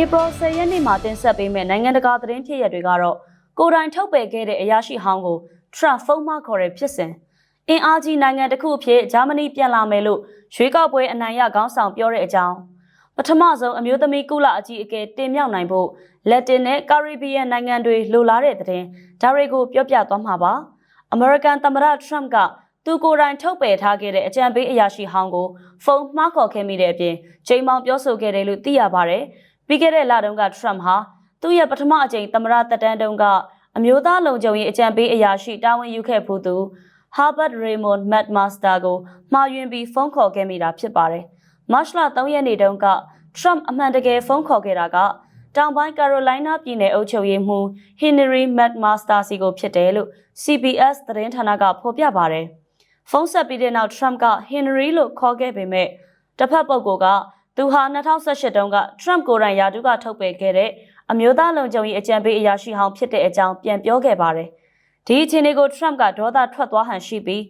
ဧပြီ10ရက်နေ့မှာတင်ဆက်ပေးမယ့်နိုင်ငံတကာသတင်းဖြစ်ရပ်တွေကတော့ကိုယ်တိုင်ထုတ်ပယ်ခဲ့တဲ့အရာရှိဟောင်းကိုထရန့်ဖုန်းမခေါ်တဲ့ဖြစ်စဉ်အင်အားကြီးနိုင်ငံတစ်ခုအဖြစ်ဂျာမနီပြန်လာမယ်လို့ရွေးကောက်ပွဲအနိုင်ရခေါင်းဆောင်ပြောတဲ့အကြောင်းပထမဆုံးအမျိုးသမီးကုလအကြီးအကဲတင်မြှောက်နိုင်ဖို့လက်တင်နဲ့ကာရစ်ဘီယံနိုင်ငံတွေလိုလားတဲ့တဲ့ဒါတွေကိုပြောပြသွားမှာပါအမေရိကန်သမ္မတထရမ့်ကသူကိုယ်တိုင်ထုတ်ပယ်ထားခဲ့တဲ့အကြံပေးအရာရှိဟောင်းကိုဖုန်းမှားခေါ်ခဲ့မိတဲ့အပြင်ချိန်မောင်ပြောဆိုခဲ့တယ်လို့သိရပါတယ်။ ပြီးခဲ့တဲ့လတုန်းကထရမ့်ဟာသူ့ရဲ့ပထမအကြိမ်သမ္မတသက်တမ်းတုန်းကအမျိုးသားလုံခြုံရေးအကြံပေးအရာရှိတာဝန်ယူခဲ့ဖူးသူ Harvard Raymond McMaster ကိုမှားယွင်းပြီးဖုန်းခေါ်ခဲ့မိတာဖြစ်ပါတယ်။မတ်လ3ရက်နေ့တုန်းကထရမ့်အမှန်တကယ်ဖုန်းခေါ်ခဲ့တာကတောင်ပိုင်းကာရိုလိုင်းနာပြည်နယ်အုပ်ချုပ်ရေးမှူး Henry McMaster စီကိုဖြစ်တယ်လို့ CBS သတင်းဌာနကဖော်ပြပါတယ်။ဖုန်းဆက်ပြီးတဲ့နောက် Trump က Henry လို့ခေါ်ခဲ့ပေမဲ့တစ်ဖက်ပုဂ္ဂိုလ်က သူဟာ2018တုန်းက Trump ကိုယ်တိုင်ယာတုကထုတ်ပယ်ခဲ့တဲ့အမျိုးသားလုံခြုံရေးအကြံပေးအရာရှိဟောင်းဖြစ်တဲ့အကြောင်းပြန်ပြောခဲ့ပါတယ်။ဒီအခြေအနေကို Trump ကဒေါသထွက်သွားဟန်ရှိပြီး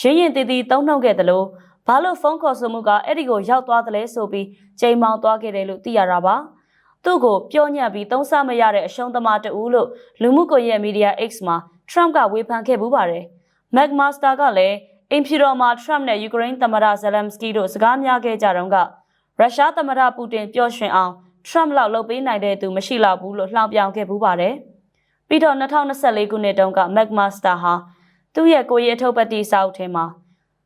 ရင်းရင်တည်တည်တုံ့နှုတ်ခဲ့တယ်လို့ဘာလို့ဖုန်းခေါ်ဆိုမှုကအဲ့ဒီကိုရောက်သွားတယ်လဲဆိုပြီးချိန်မောင်းသွားခဲ့တယ်လို့သိရတာပါ။သူ့ကိုပြောညံ့ပြီးသုံးဆမရတဲ့အရှုံးသမားတဦးလို့လူမှုကွန်ရက်မီဒီယာ X မှာ Trump ကဝေဖန်ခဲ့ပူးပါတယ်။ McMaster ကလည်းအင်ဖြူတော်မှာ Trump နဲ့ယူကရိန်းသမ္မတဇလမ်စကီတို့စကားများခဲ့ကြတော့က ရုရှားသမ္မတပူတင်ပျော့ရွှင်အောင် Trump လောက်လုပ်ပေးနိုင်တဲ့သူမရှိတော့ဘူးလို့လှောင်ပြောင်ခဲ့ပူးပါတယ်။ပြီးတော့2024ခုနှစ်တုန်းက McMaster ဟာသူ့ရဲ့ကိုရီးအထုပ်ပတ်တိစာအုပ်ထဲမှာ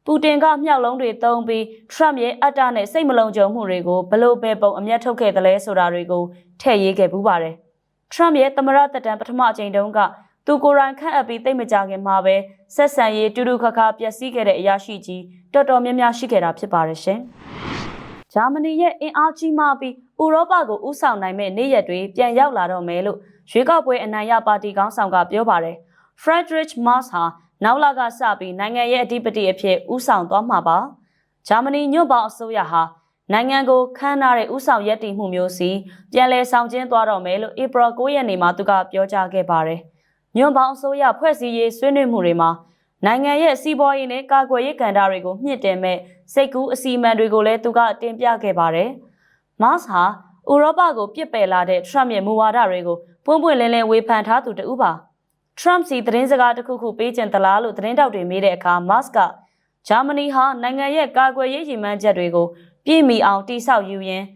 ပူတင်ကမြောက်လုံးတွေတုံးပြီး Trump ရဲ့အတ္တနဲ့စိတ်မလုံခြုံမှုတွေကိုဘလို့ပဲပုံအမျက်ထုတ်ခဲ့တယ်လဲဆိုတာတွေကိုထည့်ရေးခဲ့ပူးပါတယ်။ Trump ရဲ့သမရတက်တန်ပထမအကြိမ်တုန်းကသူကိုယ်တိုင်ခန့်အပ်ပြီးသိမကြခင်မှာပဲဆက်ဆံရေးတူတူခါခါပျက်စီးခဲ့တဲ့အရာရှိကြီးတော်တော်များများရှိခဲ့တာဖြစ်ပါတယ်ရှင်။ ဂျာမနီရဲ့အင်အားကြီးမှပြီးဥရောပကိုဥဆောင်နိုင်မဲ့နေ့ရက်တွေပြန်ရောက်လာတော့မယ်လို့ရွေးကောက်ပွဲအနိုင်ရပါတီခေါင်းဆောင်ကပြောပါတယ်။ Friedrich Merz ဟာနောက်လကစပြီးနိုင်ငံရဲ့အဓိပတိအဖြစ်ဥဆောင်သွားမှာပါ။ဂျာမနီညွန့်ပေါင်းအစိုးရဟာနိုင်ငံကိုခန်းနာတဲ့ဥဆောင်ရည်တည်မှုမျိုးစီပြန်လည်ဆောင်ကျင်းသွားတော့မယ်လို့ဧပြီ9ရက်နေ့မှာသူကပြောကြားခဲ့ပါတယ်။ညွန့်ပေါင်းအစိုးရဖွဲ့စည်းရေးဆွေးနွေးမှုတွေမှာနိုင်ငံရဲ့စီးပွားရေးနဲ့ကာကွယ်ရေးကဏ္ဍတွေကိုမြင့်တင်မဲ့ စိတ်ကူးအစီအမံတွေကိုလည်းသူကတင်ပြခဲ့ပါတယ်။မတ်ဟာဥရောပကိုပြစ်ပယ်လာတဲ့ထရမ့်ရဲ့မူဝါဒတွေကိုပွင့်ပွင့်လင်းလင်းဝေဖန်ထားသူတူပါ။ထရမ့်စီသတင်းစကားတစ်ခုခုပေးကျင်သလားလို့သတင်းတောက်တွေမေးတဲ့အခါမတ်ကဂျာမနီဟာနိုင်ငံရဲ့ကာကွယ်ရေးရည်မှန်းချက်တွေကိုပြည့်မီအောင်တိဆောက်ယူရင်း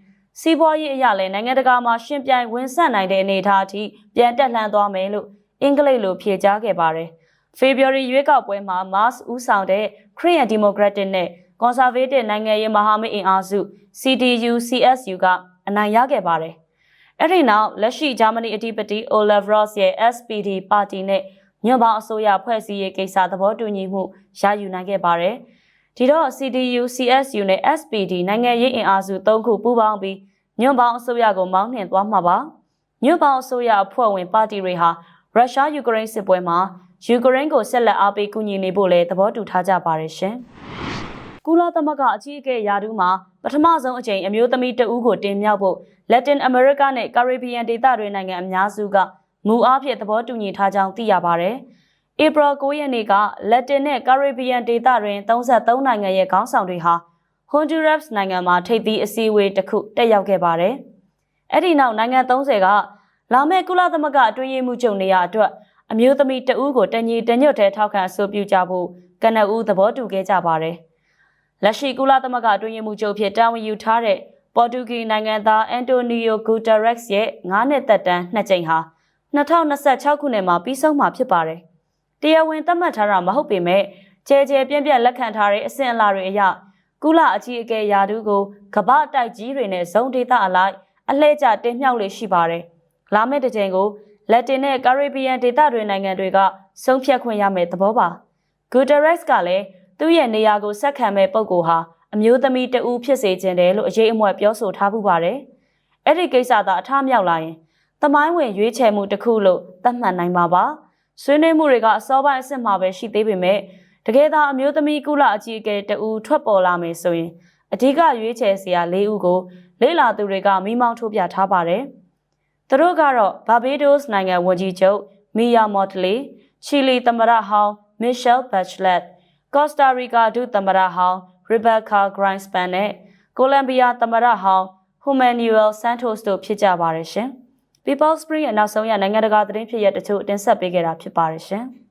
စီးပွားရေးအရလည်းနိုင်ငံတကာမှာရှင်ပြိုင်ဝင်ဆက်နိုင်တဲ့အနေအထားအထိပြန်တက်လှမ်းသွားမယ်လို့အင်္ဂလိပ်လိုဖြေကြားခဲ့ပါတယ်။ February ရွေးကောက်ပွဲမှာ Mars ဦးဆောင်တဲ့ Korean Democratic နဲ့ Conservative နိုင်ငံရေးမဟာမိတ်အင်အားစု CDU CSU ကအနိုင်ရခဲ့ပါတယ်။အဲ့ဒီနောက်လက်ရှိဂျာမနီအဓိပတိ Olaf Scholz ရဲ့ SPD ပါတီနဲ့ညွန့်ပေါင်းအစိုးရဖွဲ့စည်းရေးကိစ္စသဘောတူညီမှုရယူနိုင်ခဲ့ပါတယ်။ဒီတော့ CDU CSU နဲ့ SPD နိုင်ငံရေးအင်အားစု၃ခုပူးပေါင်းပြီးညွန့်ပေါင်းအစိုးရကိုမောင်းနှင်သွားမှာပါ။ညွန့်ပေါင်းအစိုးရအဖွဲ့ဝင်ပါတီတွေဟာရုရှားယူကရိန်းစစ်ပွဲမှာယူကရိန်းကိုဆက်လက်အားပေးကူညီနေဖို့လည်းသဘောတူထားကြပါတယ်ရှင်။ ကုလသမဂ္ဂအကြီးအကဲယာဒူးမှာပထမဆုံးအကြိမ်အမျိုးသမီးတဦးကိုတင်မြှောက်ဖို့လက်တင်အမေရိကနဲ့ကာရစ်ဘီယံဒေသတွေနိုင်ငံအများစုကမူအားဖြင့်သဘောတူညီထားကြောင်းသိရပါတယ်။ဧပြီ9ရက်နေ့ကလက်တင်နဲ့ကာရစ်ဘီယံဒေသတွင်33နိုင်ငံရဲ့ခေါင်းဆောင်တွေဟာဟွန်ဒူရပ်စ်နိုင်ငံမှာထိပ်သီးအစည်းအဝေးတစ်ခုတက်ရောက်ခဲ့ပါတယ်။အဲ့ဒီနောက်နိုင်ငံ30ကလာမယ့်ကုလသမဂ္ဂအတွင်းရေးမှူးချုပ်နေရာအတွက်အမျိုးသမီးတဦးကိုတညီတညွတ်ထဲထောက်ခံအဆိုပြုကြဖို့ကနအူးသဘောတူခဲ့ကြပါတယ်။ လက်ရှိကုလသမဂ္ဂအတွင်းရေးမှူးချုပ်ဖြစ်တာဝန်ယူထားတဲ့ပေါ်တူဂီနိုင်ငံသားအန်တိုနီယိုဂူတာရက်စ်ရဲ့9နှစ်သက်တမ်းနှစ်ကြိမ်ဟာ2026ခုနှစ်မှာပြီးဆုံးမှာဖြစ်ပါတယ်။တရားဝင်သတ်မှတ်ထားတာမဟုတ်ပေမဲ့ကြဲကြဲပြန့်ပြန့်လက်ခံထားတဲ့အဆင့်အလာတွေအရကုလအကြီးအကဲယာဒူးကိုကမ္ဘာတိုက်ကြီးတွေနဲ့ဇုံဒေသအလိုက်အလှည့်ကျတင်မြှောက်လေးရှိပါတယ်လာမယ့်တစ်ချိန်ကိုလက်တင်နဲ့ကာရစ်ဘီယံဒေသတွေနိုင်ငံတွေကဆုံးဖြတ်ခွင့်ရမယ်သဘောပါဂူတရက်စ်ကလည်း သူ့ရဲ့နေရာကိုဆက်ခံမဲ့ပုံကိုဟာအမျိုးသမီးတဦးဖြစ်စေခြင်းတယ်လို့အရေးအမွက်ပြောဆိုထားပူပါတယ်အဲ့ဒီကိစ္စသာအထမြောက်လာရင်တမိုင်းဝင်ရွေးချယ်မှုတစ်ခုလို့သတ်မှတ်နိုင်ပါပါဆွေးနွေးမှုတွေကအစောပိုင်းအဆင့်မှာပဲရှိသေးပေမဲ့တကယ်သာအမျိုးသမီးကုလအကြီးအကဲတဦးထွက်ပေါ်လာမယ်ဆိုရင်အဓိကရွေးချယ်စရာ၄ဦးကိုလေ့လာသူတွေကမိမောင်းထိုးပြထားပါတယ်။သူတို့ကတော့ဘာဘေးဒိုစ်နိုင်ငံဝန်ကြီးချုပ်မီယာမော်တလီချီလီသမ္မတဟောင်းမစ်ရှယ်ဘက်ချလက် ကော့စတာရီကာဒုသမ္မတဟောင်းရီဘက်ကာဂရိုင်းစပန်နဲ့ကိုလံဘီယာသမ္မတဟောင်း Humanuel Santos တို့ဖြစ်ကြပါတယ်ရှင်။ People Spring ရဲ့နောက်ဆုံးရနိုင်ငံတကာသတင်းဖြစ်ရတချို့တင်ဆက်ပေးခဲ့တာဖြစ်ပါတယ်ရှင်။